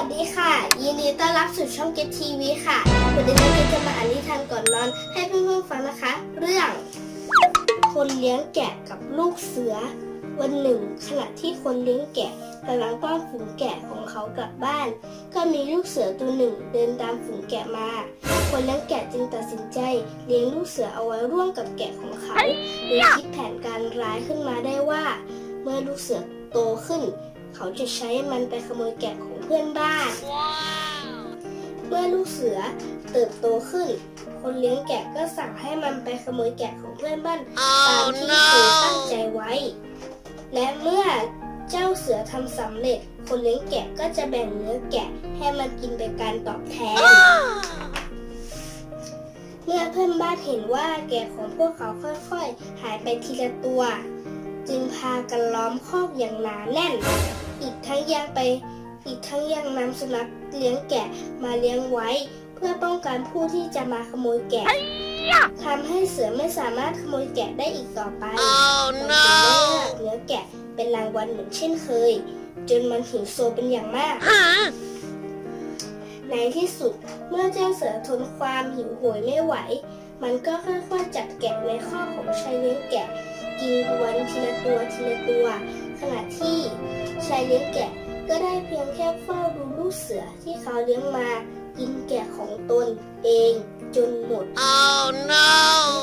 ัสดีค่ะ ยินดีต้อนรับสู่ช่องเก็ตทีวีค่ะ วันนี้เก็ตจะมาอ่านนิทานก่อนนอน ให้เพื่อนๆฟังนะคะ เรื่อง คนเลี้ยงแกะกับลูกเสือ วันหนึ่ง ขณะที่คนเลี้ยงแกะกำลังต้อนฝูงแกะของเขากลับบ้าน ก็มีลูกเสือตัวหนึ่งเดินตามฝูงแกะมา คนเลี้ยงแกะจึงตัดสินใจเลี้ยงลูกเสือเอาไว้ร่วมกับแกะของเขาโดยคิดแผนการร้ายขึ้นมาได้ว่า เมื่อลูกเสือโตขึ้น เขาจะใช้มันไปขโมยแกะของเพื่อนบ้าน เมื่อลูกเสือเติบโตขึ้น คนเลี้ยงแกะก็สั่งให้มันไปขโมยแกะของเพื่อนบ้าน ตามที่เคยตั้งใจไว้ และเมื่อเจ้าเสือทำสำเร็จ คนเลี้ยงแกะก็จะแบ่งเนื้อแกะให้มันกินเป็นการตอบแทน เมื่อเพื่อนบ้านเห็นว่าแกะของพวกเขาค่อยๆ หายไปทีละตัว จึงพากันล้อมคอกอย่างหนาแน่น อีกทั้งยังไป อีกทั้งยังนำสุนัขเลี้ยงแกะมาเลี้ยงไว้ เพื่อป้องกันผู้ที่จะมาขโมยแกะทำให้เสือไม่สามารถขโมยแกะได้อีกต่อไป Oh มันจึงได้เลือกเนื้อแกะเป็นรางวัลเหมือนเช่นเคย จนมันหิวโซเป็นอย่างมาก Huh? ในที่สุดเมื่อเจ้าเสือทนความหิวโหยไม่ไหว มันก็ค่อยๆจัดแกะในข้อกของชายเลี้ยงแกะกินวันทีละตัวทีละตัว ขณะที่ ชายเลี้ยงแกะ ก็ได้เพียงแค่เฝ้าดูลูกเสือที่เขาเลี้ยงมากินแกะของตนเองจนหมด Oh นิ no!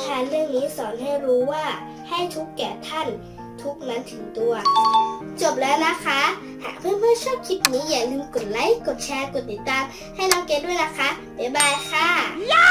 ทานเรื่องนี้สอนให้รู้ว่าให้ทุกแก่ท่านทุกนั้นถึงตัว จบแล้วนะคะ หากเพื่อนๆชอบคลิปนี้อย่าลืมกดไลค์ กดแชร์ กดติดตาม ให้น้องเกดด้วยนะคะ บ๊ายบายค่ะ Yahoo!